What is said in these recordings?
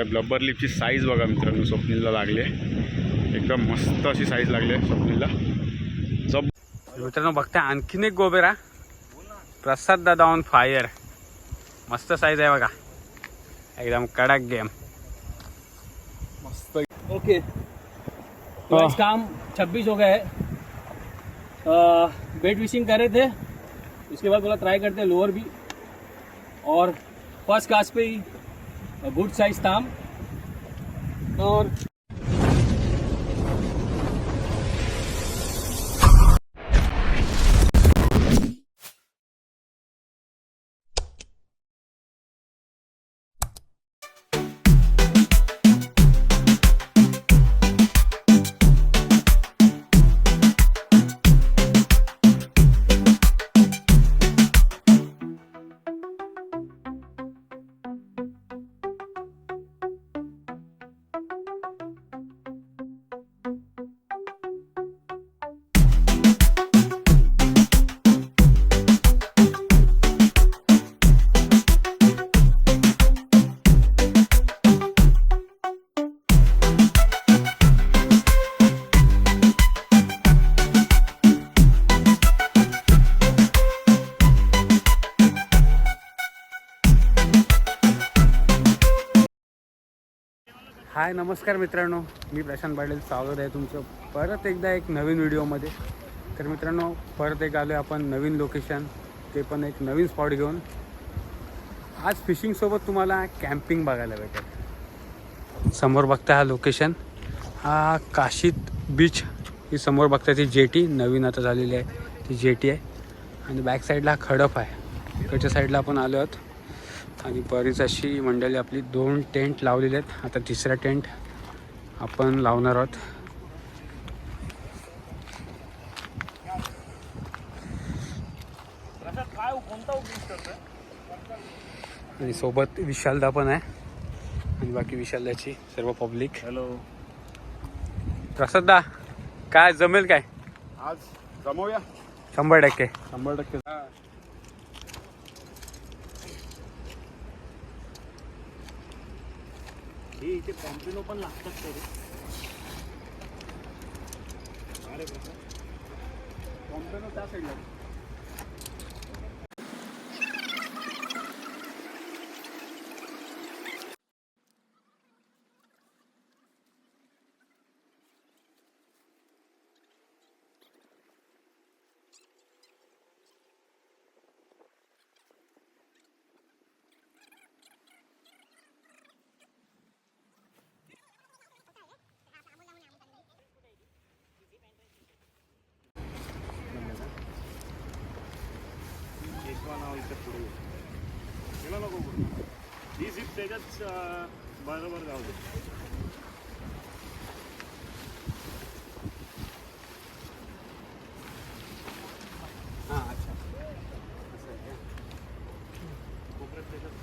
शकतं blubber लिपची size बघा मित्रांनो स्वप्नीलला लागले. एकदम मस्त अशी साईज लागली आहे स्वप्नीलला. जब मित्रांनो बघता आणखीन एक गोबेरा. प्रसाद दादा ऑन फायर मस्त साईज आहे बघा. एकदम कडक गेम मस्त. ओके तो हाँ। आज काम 26 हो गया है बेड फिशिंग कर रहे थे. उसके बाद बोला ट्राई करते हैं लोअर भी. और फर्स्ट कास्ट पे ही गुड साइज ताम और हाय नमस्कार मित्रांनो. मी प्रशांत पाटील स्वागत आहे तुमचं परत एकदा एक नवीन व्हिडिओमध्ये. तर मित्रांनो परत एक आलो आपण नवीन लोकेशन ते पण एक नवीन स्पॉट घेऊन. आज फिशिंगसोबत तुम्हाला कॅम्पिंग बघायला भेटेल. समोर बघता हा लोकेशन हा काशीत बीच ही समोर बघता ती जेटी. नवीन आता झालेली आहे. ती जेटी आहे. आणि बॅक साईडला हा खडप आहे. इकडच्या साईडला आपण आलो आहोत. आणि बरीच अशी मंडळी आपली दोन टेंट लावलेले आहेत. आता तिसरा टेंट आपण लावणार आहोत. आणि सोबत विशालदा पण आहे. आणि बाकी विशालदाची सर्व पब्लिक. हेलो प्रसाददा काय जमेल काय? आज जमवूया. शंभर टक्के. शंभर टक्के. हे इथे पॉम्पिनो पण लागतात तरी त्या साईडला नाव इथे पुढे गेला नको पुढे ही झिप त्याच्यात अं, बरोबर जाऊ दे हां अच्छा कोपऱ्यात त्याच्यात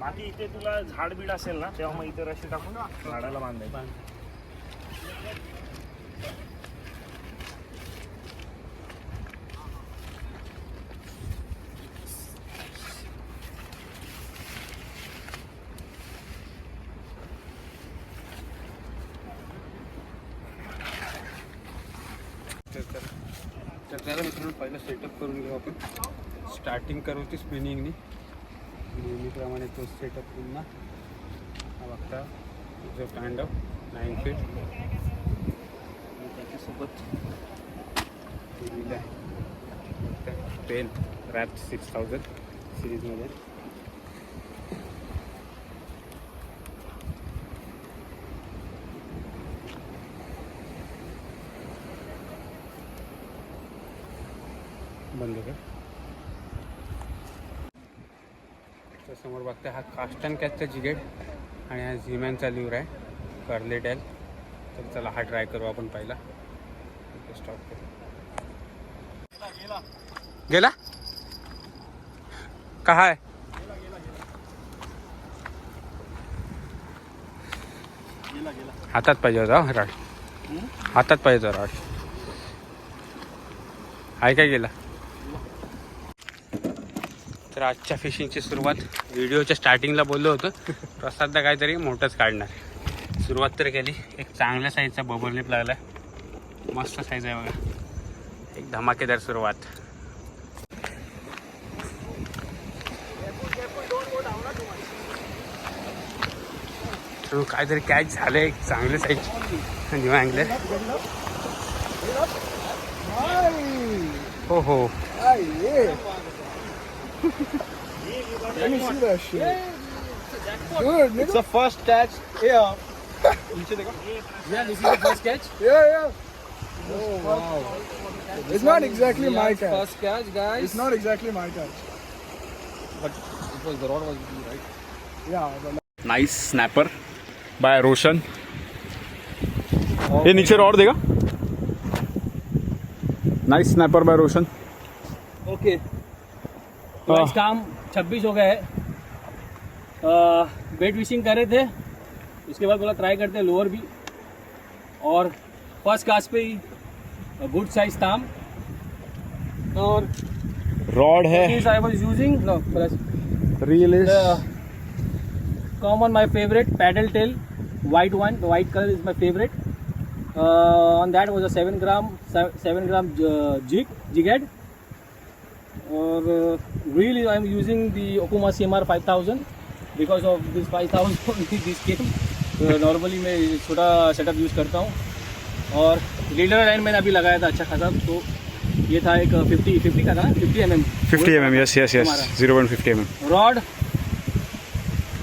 बाकी इथे तुला झाड बीड असेल ना तेव्हा मग इथे रशी टाकून झाडाला बांधायचं. तर त्याला मित्रांनो पहिलं सेटअप करून घेऊ आपण. स्टार्टिंग करू ती स्पिनिंगनी नेहमीप्रमाणे तो सेटअप पुन्हा जो कांडव नाईन फीट आणि पेन रॅप सिक्स थाउजंड सिरीजमध्ये बंद कर समोर बघता हा कास्टन कॅचचा जिगेट आणि हा झिमॅनचा लिव्हर आहे कर्ले डॅल. तर चला हा ट्राय करू आपण पहिला. स्टॉप करू. गेला? का आहे हातात पाहिजे होता हो, राड हातात पाहिजे होता रॉड आहे काय गेला? तर आजच्या फिशिंगची सुरुवात व्हिडिओच्या स्टार्टिंगला बोललो होतो. प्रसादला काहीतरी मोठंच काढणार. सुरुवात तर केली. एक चांगल्या साईजचा बबरलिप लागला मस्त साईज आहे बघा. एक धमाकेदार सुरुवात. काहीतरी कॅच झालं एक चांगले साईज न्यू अँगले हो हो. Let me see that shit. Good, It's the first catch here. Yeah, this is the first catch. Yeah, yeah. Oh, wow. It's not exactly my catch. First catch, guys. It's not exactly my catch. But it was the rod was right. Yeah, but nice snapper by Roshan ये नीचे rod देगा nice snapper by Roshan okay तो आज काम 26 हो गए बेट wishing कर रहे थे। उसके बाद बोला ट्राई करते लोअर भी। और फ़र्स्ट कास्ट पे ही गुड साइज़ काम और रॉड है। Common my favourite paddle tail white one white colour is my favourite on that was a seven gram seven gram jig jigged और really i'm using the okuma cmr 5000 because of this 5000 only this came uh, normally मैं छोटा setup use करता हूँ। और leader line मैंने अभी लगाया था अच्छा खासा तो ये था एक 50 50 का था 50 M M 50 mm yes yes yes. हमारा। 0.50 mm रॉड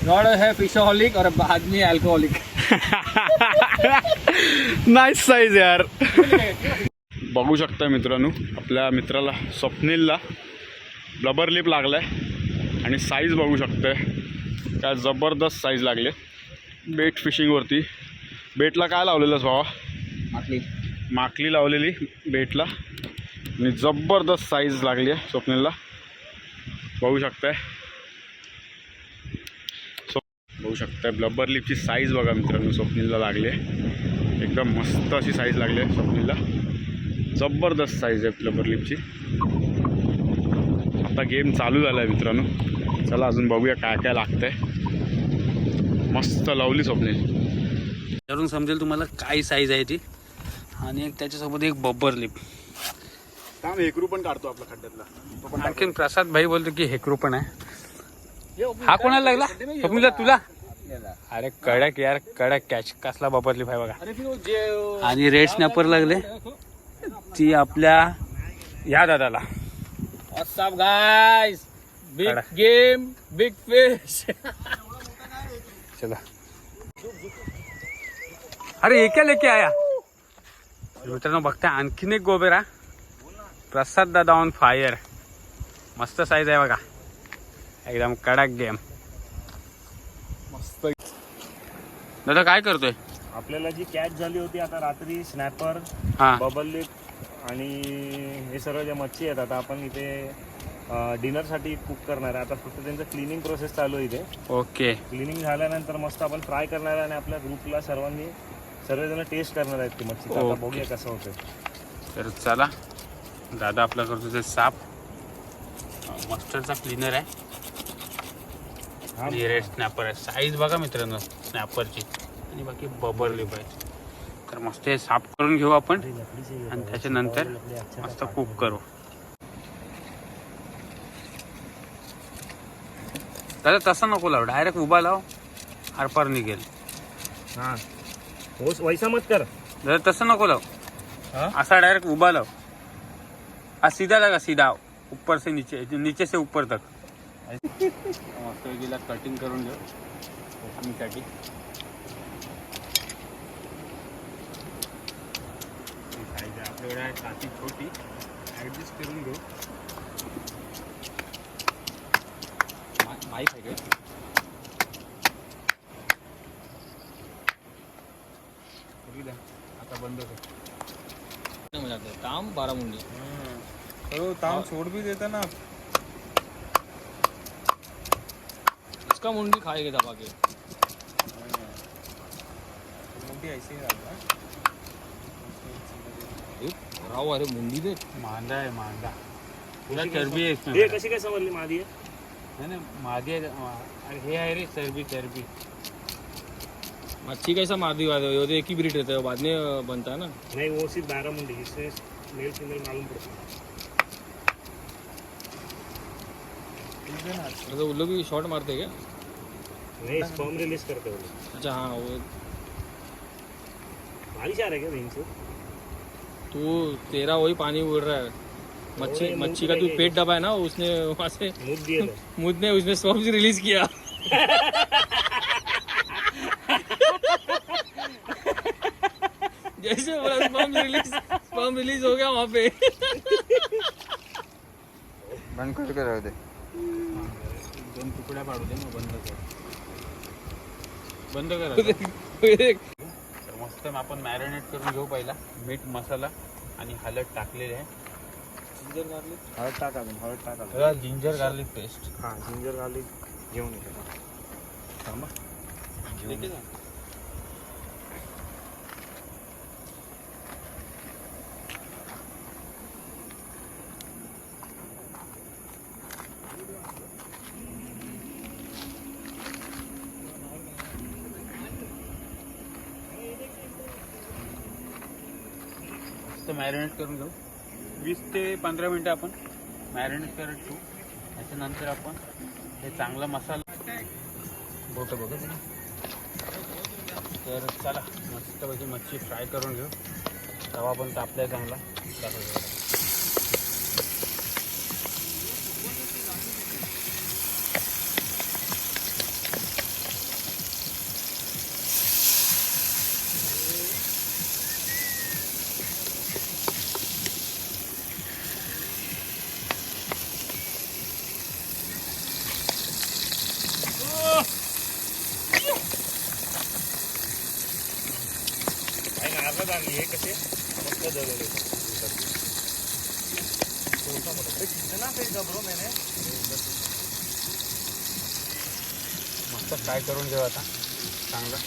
रॉड है फिशोहॉलिक और आदमी अल्कोहलिक नाईस साईज यार। बघू शकता मित्रांनो आपल्या मित्राला स्वप्नीलला. रबर लिप लागलाय आणि साईज बघू शकताय. काय जबरदस्त साईज लागले. बेट फिशिंगवरती बेटला काय लावलेलंस भावा? माकली. लावलेली बेटला आणि जबरदस्त साईज लागली आहे स्वप्नीलला. बघू शकताय. स्व- बघू शकताय ब्लबर लिपची साईज बघा मित्रांनो स्वप्नीलला लागली. आहे एकदम मस्त अशी साईज लागली आहे स्वप्नीलला. जबरदस्त साईज आहे ब्लबर लिपची आता गेम चालू झाला आहे मित्रांनो. चला अजून बघूया काय काय लागतंय. मस्त लावली स्वप्नील त्यावरून समजेल तुम्हाला काय साईज आहे ती. आणि एक त्याच्यासोबत एक बब्बर लिप थांब हेकरू पण काढतो आपला खड्ड्यातला. आणखीन प्रसाद भाई बोलतो की हेकरू पण आहे. हा कोणाला लागला? स्वप्नीला तुला? अरे कडक यार कडक कॅच कसला बब्बर लिप आहे बघा. आणि रेड स्नॅपर लागले. ती आपल्या या दादाला. What's up, guys? Big Tada. game, big fish. चला. अरे हे क्या लेके आया? मित्रांनो बघता आणखीन एक गोबेरा प्रसाद दादा ऑन फायर मस्त साईज आहे बघा. एकदम कडक गेम मस्त. दादा काय करतोय? आपल्याला जी कॅच झाली होती आता रात्री स्नॅपर हा. बबल लिप आणि हे सर्व ज्या मच्छी आहेत आता आपण इथे डिनरसाठी कुक करणार आहे. आता फक्त त्यांचं क्लिनिंग प्रोसेस चालू आहे इथे. ओके. क्लिनिंग झाल्यानंतर मस्त आपण फ्राय करणार आहे आणि आपल्या ग्रुपला सर्वांनी सर्वजण टेस्ट करणार आहेत ती मच्छी. तर आता. बघूया कसं होतं तर चला. दादा आपला करतो ते साप. मस्टरचा क्लीनर आहे. रेड स्नॅपर आहे. साईज बघा मित्रांनो स्नॅपरची आणि बाकी बबर लिप आहे. तर मस्त हे साफ करून घेऊ आपण. आणि त्याच्यानंतर मस्त कुक करू. दादा तसं नको लाव. डायरेक्ट उभा लाव. आरपार निघेल. हां. वैसा मत कर. दादा तसं नको लाव? असा डायरेक्ट उभा लाव. हा सीधा लगा सीधा. ऊपर से नीचे नीचे से ऊपर तक. मस्त गेला कटिंग करून घेऊ. ओपनिंगसाठी आपल्याकडे आहे छाती छोटी। ॲडजस्ट करून घेऊ माईक आहे का आता बंद कर हो। जाता है मुंडी। तो ताम छोड़ भी देता ना। इसका मुंडी खाएगा दबा के ऐसे ही रहता है राव अरे मुंडी दे मांदा आहे मांदा तुला चरबी आहे इसमें? हे. कशी काय समजली? मादी आहे? नाही नाही, मादी आहे अरे हे आहे रे चरबी चरबी. मच्छी कैसा मार दी वो तो एक ही ब्रीड रहता है बाद में बनता है ना? नहीं वो सिर्फ बारामुंडी इससे मेल फीमेल मालूम पड़ता है। मतलब उन लोग भी शॉट मारते हैं क्या? नहीं स्पर्म रिलीज करते हो लोग। अच्छा हाँ वो बारिश आ रहा है क्या वहीं से? तू तेरा वही पानी उड़ रहा है। मच्छी मच्छी का तू। पेट दबा है ना उसने वहाँ से मुझ ने उसने स्वप्स रिलीज किया। जैसे बोला स्पर्म रिलीज स्पर्म रिलीज हो गया वहाँ पे। बंद कर कर दे। दोन तुकड्या पाडू दे मग बंद कर। बंद कर मस्त आपण मॅरिनेट करून घेऊ पहिला मीठ मसाला. आणि हळद टाकलेले आहे. हळद टाका अजून हळद टाका. जिंजर गार्लिक पेस्ट हां जिंजर गार्लिक घेऊन येतो. थांबा. मस्त मॅरिनेट करून घेऊ. वीस ते पंधरा मिनटं आपण मॅरिनेट करत ठेवू. त्याच्यानंतर आपण हे चांगला मसाला बोट बघ तर चला मस्तपैकी मच्छी फ्राय करून घेऊ. तवा पण तापलाय चांगला. काय करून घेऊ आता? चांगलं.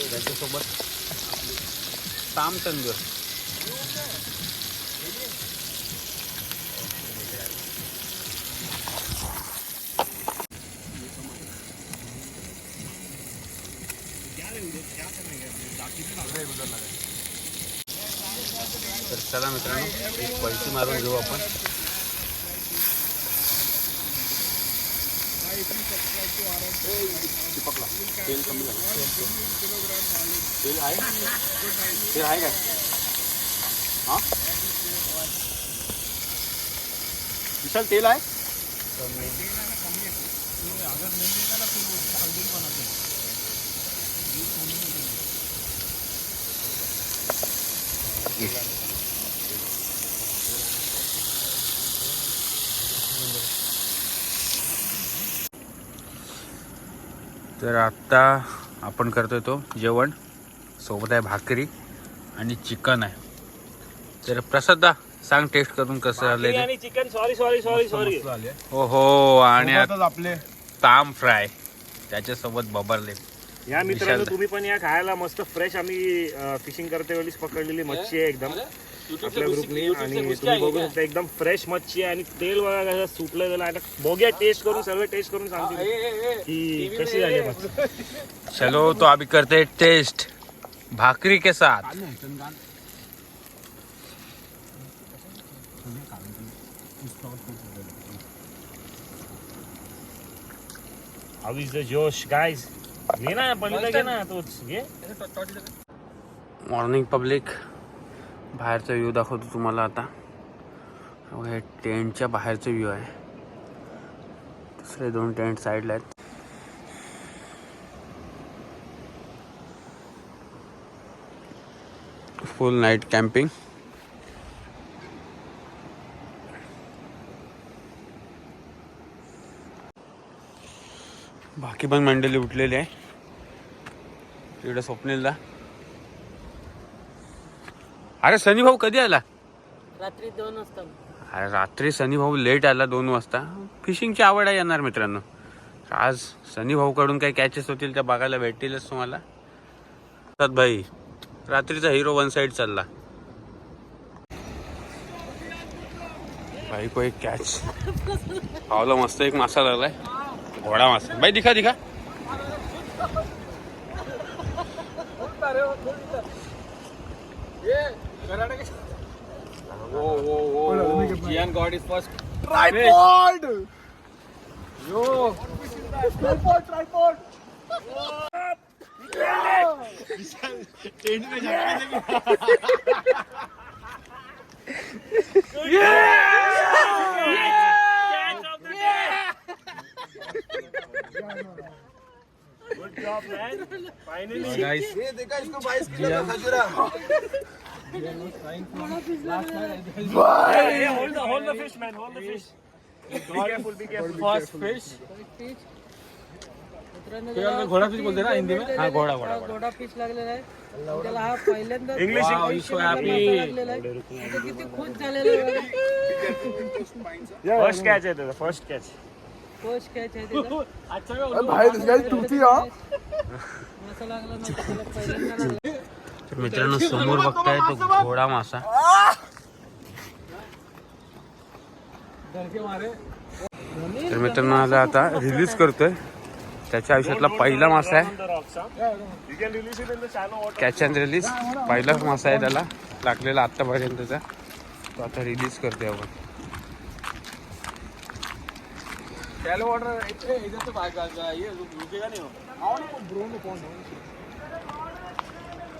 त्याच्यासोबत ताम तंदूर. तर चला मित्रांनो एक पलटी मारून घेऊ आपण. चिपकला तेल कमी झालं तेल आहे? तेल आहे काय? हां? विशाल तेल आहे? Yes. तर आत्ता आपण करतोय तो जेवण. सोबत आहे भाकरी आणि चिकन आहे. तर प्रसादा सांग टेस्ट करून कसं आणि chicken sorry sorry sorry sorry हो हो आणि आपले ताम फ्राय. त्याच्यासोबत बबरले. या मित्रांनो विशाल. तुम्ही पण या खायला. मस्त फ्रेश आम्ही फिशिंग करते वेळेस पकडलेली मच्छी आहे एकदम. आपल्या ग्रुपने आणि तुम्ही बघू शकता एकदम फ्रेश मच्छी आहे आणि तेल बघा कसं सुटलं गेलं आता बघूया टेस्ट करून सर्व टेस्ट करून सांगतील की कशी झाली मच्छी. चलो तो अभी करते हैं टेस्ट भाकरी के साथ. इज द जोश गाईज घे ना मॉर्निंग पब्लिक बाहेरचा व्ह्यू दाखवतो तुम्हाला आता. हे टेंटच्या बाहेरचा व्ह्यू आहे. दुसरे दोन टेंट साईडला आहेत. फुल नाईट कॅम्पिंग बाकी पण मंडळी उठलेली आहे. तिकडे स्वप्नीलला. अरे सनी भाऊ कधी आला? रात्री दोन वाजता. अरे रात्री सनी भाऊ लेट आला दोन वाजता. फिशिंगची आवड आहे येणार मित्रांनो. आज सनी भाऊकडून काही कॅचेस होतील त्या बघायला भेटतीलच तुम्हाला. तर भाई रात्रीचा हिरो वन साइड चालला. भाई को एक कॅच पावला मस्त एक मासा लागलाय. घोडा मासा. बाई दिखा दिखा. yeah. whoa, whoa. Gian got his first tripod. Fish. Yo. Tripod, tripod. Tent में जाके ये Good job, man. Finally. Guys, ये देखा इसको 22 किलो का खजूरा घोड़ा फ़िश बोलते ना हिंदी में? हाँ, घोड़ा घोड़ा घोड़ा फ़िश लगे इंग्लिश फ़र्स्ट कैच है फ़र्स्ट कैच फ़र्स्ट कैच है अच्छा भाई तू थी मसाला तर मित्रांनो समोर बघताय तो घोडा मासा. तर मित्रांनो आता आता रिलीज करतोय. त्याच्या आयुष्यातला पहिला मासा आहे. कॅच अँड रिलीज पहिलाच मासा आहे त्याला. लागलेला आत्तापर्यंतचा तो आता रिलीज करतोय आपण. इधर भाग ये रुकेगा नहीं हो? Fish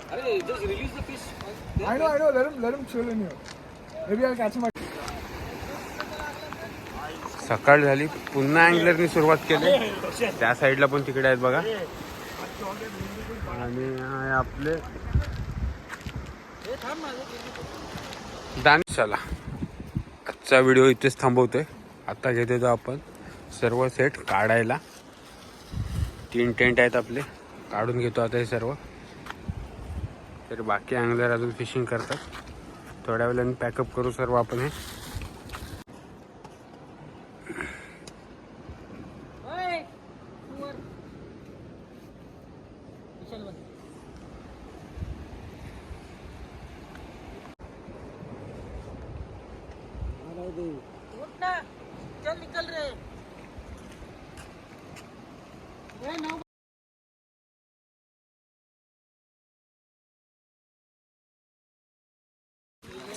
I know, I know. Let him, let him chill in here. Maybe I'll catch him. At- सकाळ झाली पुन्हा अँगलरनी सुरुवात केली त्या साईडला पण तिकडे आहेत बघा आणि आहे आपले दान चला आजचा व्हिडिओ इथेच थांबवतोय आता घेतो तो आपण सर्व सेट काढायला तीन टेंट आहेत आपले काढून घेतो आता हे सर्व तर बाकी अँगलर अजून फिशिंग करतात. थोड्या वेळाने पॅकअप करू सर्व आपण हे. चल निकल रे.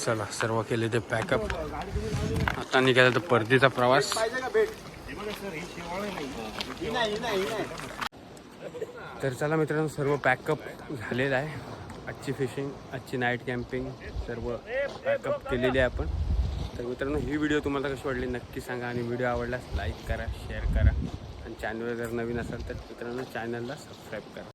चला सर्व केले ते पॅकअप आता निघाला तर परतीचा प्रवास. तर चला मित्रांनो सर्व पॅकअप झालेलं आहे. आजची फिशिंग आजची नाईट कॅम्पिंग सर्व पॅकअप केलेली आहे आपण. तर मित्रांनो ही व्हिडिओ तुम्हाला कशी वाटली नक्की सांगा आणि व्हिडिओ आवडल्यास लाईक करा शेअर करा. आणि चॅनल जर नवीन असाल तर मित्रांनो चॅनलला सबस्क्राईब करा.